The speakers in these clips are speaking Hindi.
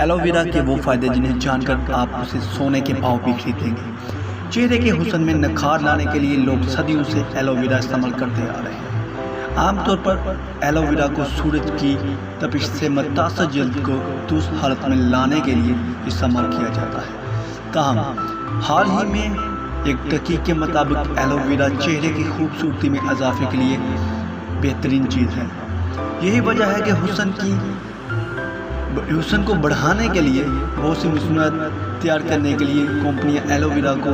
एलोवेरा के वो फ़ायदे जिन्हें जानकर आप उसे सोने के भाव भी खरीदेंगे। चेहरे के हुसन में नखार लाने के लिए लोग सदियों से एलोवेरा इस्तेमाल करते आ रहे हैं। आमतौर पर एलोवेरा को सूरज की तपिश से मुतासर जल्द को दुरुस्त हालत में लाने के लिए इस्तेमाल किया जाता है। ताहम हाल ही में एक तहकीक के मुताबिक एलोवेरा चेहरे की खूबसूरती में इजाफे के लिए बेहतरीन चीज़ है। यही वजह है कि हुसन की हुसन को बढ़ाने के लिए, बहुत सी मसनूआत तैयार करने के लिए कंपनियाँ एलोवेरा को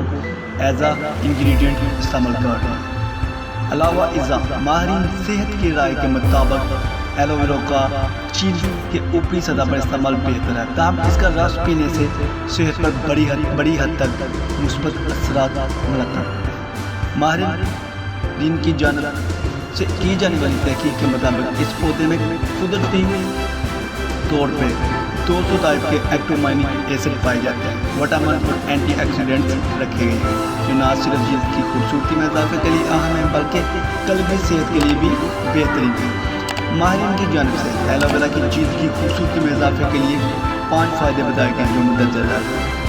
एज आ इंग्रेडिएंट इस्तेमाल कर रही हैं। अलावा इज़ा, माहरीन सेहत की राय के मुताबिक एलोवेरा का चील के ऊपरी सतह पर इस्तेमाल बेहतर है ताहम इसका रस पीने से सेहत पर बड़ी हद बड़ी हद तक मुस्बत असर असरात मुरतब माहरीन की जानब से की जाने वाली तहकीक के मुताबिक, इस पौधे में कुदरती तौर पे दो सौ टाइप के एक्टोमाइनिक एसिड पाए जाते हैं। विटामिन और एंटीऑक्सीडेंट्स रखे गए हैं। जो ना सिर्फ़ जिल्द की खूबसूरती में इजाफे के लिए अहम है, बल्कि कलबी सेहत के लिए भी बेहतरीन है। माहरीन की जानब से एलोवेरा की जिल्द की खूबसूरती में इजाफे के लिए पाँच फ़ायदे बताए गए जो मुदत है।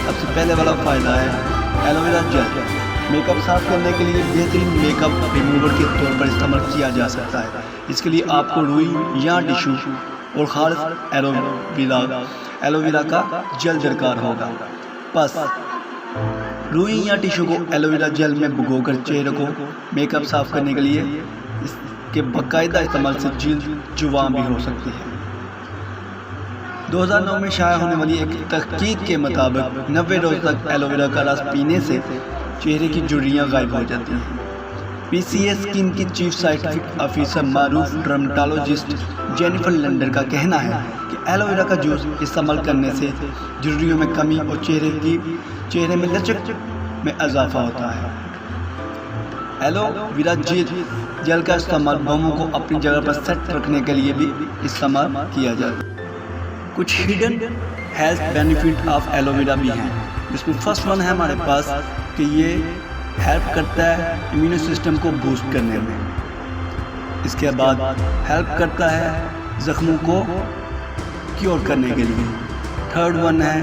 सबसे पहले वाला फ़ायदा है एलोवेरा जेल। मेकअप साफ़ करने के लिए बेहतरीन मेकअप रिमूवर के तौर पर इस्तेमाल किया जा सकता है। इसके लिए आपको रुई या टिशू और खास एलोवेरा एलोवेरा का जल दरकार होगा। बस। रुई या टिशू को एलोवेरा जेल में भिगोकर चेहरे को मेकअप साफ़ करने के लिए इसके बाकायदा इस्तेमाल से जल्द जुवाम भी हो सकती है। 2009 में शाया होने वाली एक तहकीक के मुताबिक नब्बे रोज तक एलोवेरा का रस पीने से चेहरे की जुड़ियाँ गायब हो जाती हैं। पी सी एस स्किन की चीफ साइंटिफिक ऑफिसर मारूफ ड्रमटोलॉजिस्ट जेनिफर लंडर का कहना है कि एलोवेरा का जूस इस्तेमाल करने से झुर्रियों में कमी और चेहरे की, चेहरे में लचक में इजाफा होता है। एलोवेरा जेल जल का इस्तेमाल बमों को अपनी जगह पर सेट रखने के लिए भी इस्तेमाल किया जाता है। कुछ hidden health benefit of aloe vera भी हैं। जिसमें फ़र्स्ट वन है हमारे पास कि ये हेल्प करता है इम्यून सिस्टम को बूस्ट करने में। इसके बाद हेल्प करता है ज़ख्मों को क्योर करने के लिए। थर्ड वन है,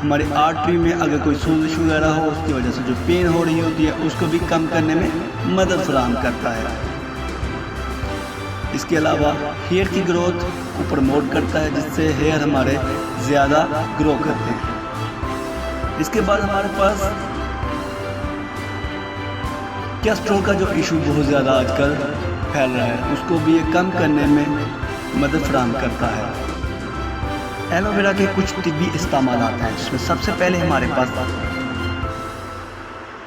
हमारी आर्टरी में अगर कोई सोजिश वगैरह हो, उसकी वजह से जो पेन हो रही होती है, उसको भी कम करने में मदद फराहम करता है। इसके अलावा हेयर की ग्रोथ को प्रमोट करता है, जिससे हेयर हमारे ज़्यादा ग्रो करते हैं। इसके बाद हमारे पास कैस्ट्रोल का जो इशू बहुत ज़्यादा आजकल फैल रहा है, उसको भी ये कम करने में मदद फराम करता है। एलोवेरा के कुछ तिब्बी इस्तेमाल आते हैं, जिसमें सबसे पहले हमारे पास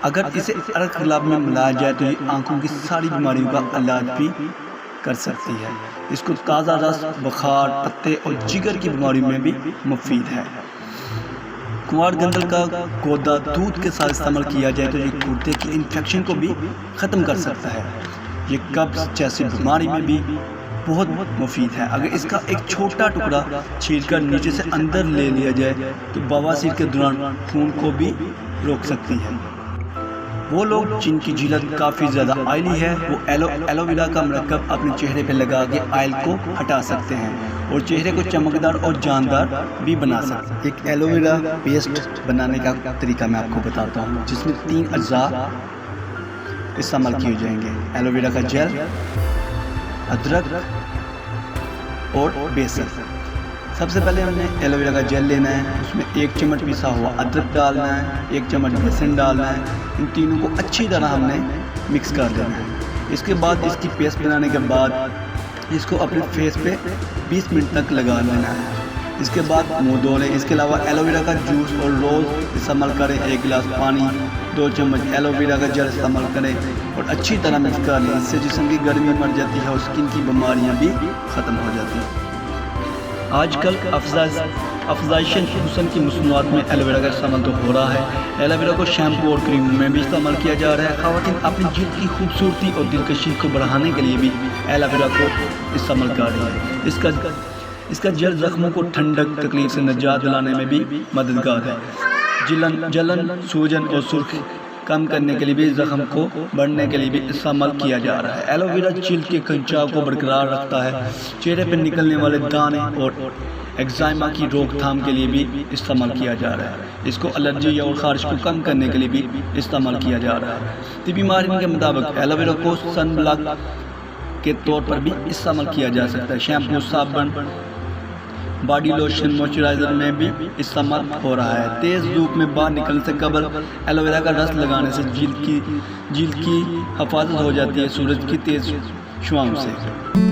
अगर इसे अरक गुलाब में मिलाया जाए तो ये आँखों की सारी बीमारियों का इलाज भी कर सकती है। इसको ताज़ा रस, बुखार, पत्ते और जिगर की बीमारी में भी मुफीद है। कुमार गंदल का गोदा दूध के साथ इस्तेमाल किया जाए तो ये गुर्दे की इन्फेक्शन को भी ख़त्म कर सकता है। ये कब्ज जैसी बीमारी में भी बहुत मुफीद है। अगर इसका एक छोटा टुकड़ा छील कर नीचे से अंदर ले लिया जाए तो बवासीर के दौरान खून को भी रोक सकती है। वो लोग जिनकी जिलत काफ़ी ज़्यादा आयली है, वो एलो एलोवेरा का मरकब अपने चेहरे पर लगा के आयल को हटा सकते हैं और चेहरे को चमकदार और जानदार भी बना सकते हैं। एक एलोवेरा पेस्ट बनाने का तरीका मैं आपको बताता हूँ, जिसमें तीन अज्जा इस्तेमाल किए जाएँगे। एलोवेरा का जेल, अदरक और बेसन। सबसे पहले हमने एलोवेरा का जेल लेना है, उसमें एक चम्मच पिसा हुआ अदरक डालना है, एक चम्मच बेसन डालना है, इन तीनों को अच्छी तरह हमने मिक्स कर देना है। इसके बाद इसकी पेस्ट बनाने के बाद इसको अपने फेस पे 20 मिनट तक लगा लेना है। इसके बाद मुँह धो लें इसके अलावा एलोवेरा का जूस और रोज़ इस्तेमाल करें एक गिलास पानी, दो चम्मच एलोवेरा का जल इस्तेमाल करें और अच्छी तरह मिक्स कर लें, इससे जिसम की गर्मी मर जाती है और स्किन की बीमारियाँ भी ख़त्म हो जाती हैं। आजकल अफजाइशन हुसन की मसनूआत में एलोवेरा का इस्तेमाल तो हो रहा है। एलोवेरा को शैम्पू और क्रीम में भी इस्तेमाल किया जा रहा है। खातन अपनी जल्द की खूबसूरती और दिलकशी को बढ़ाने के लिए भी एलोवेरा को इस्तेमाल कर रही है। इसका इसका जल जख्मों को ठंडक तकलीफ़ से निजात दिलाने में भी मददगार है। जलन जलन, सूजन और सुर्ख कम करने के लिए भी जख्म को बढ़ने के लिए भी इस्तेमाल किया जा रहा है। एलोवेरा चिल्ड के खंचाव को बरकरार रखता है। चेहरे पर निकलने वाले दाने और एक्जाइमा की रोकथाम के लिए भी इस्तेमाल किया जा रहा है। इसको एलर्जी और खारिश को कम करने के लिए भी इस्तेमाल किया जा रहा है। तिबी माहिरीन के मुताबिक एलोवेरा को सन ब्लॉक के तौर पर भी इस्तेमाल किया जा सकता है। शैम्पू, साबुन बॉडी लोशन मॉइस्चराइजर में भी इस्तेमाल हो रहा है। तेज़ धूप में बाहर निकलने से कबल एलोवेरा का रस लगाने से जिल्द की जिल्द की हफाजत हो जाती है सूरज की तेज़ शुआम से।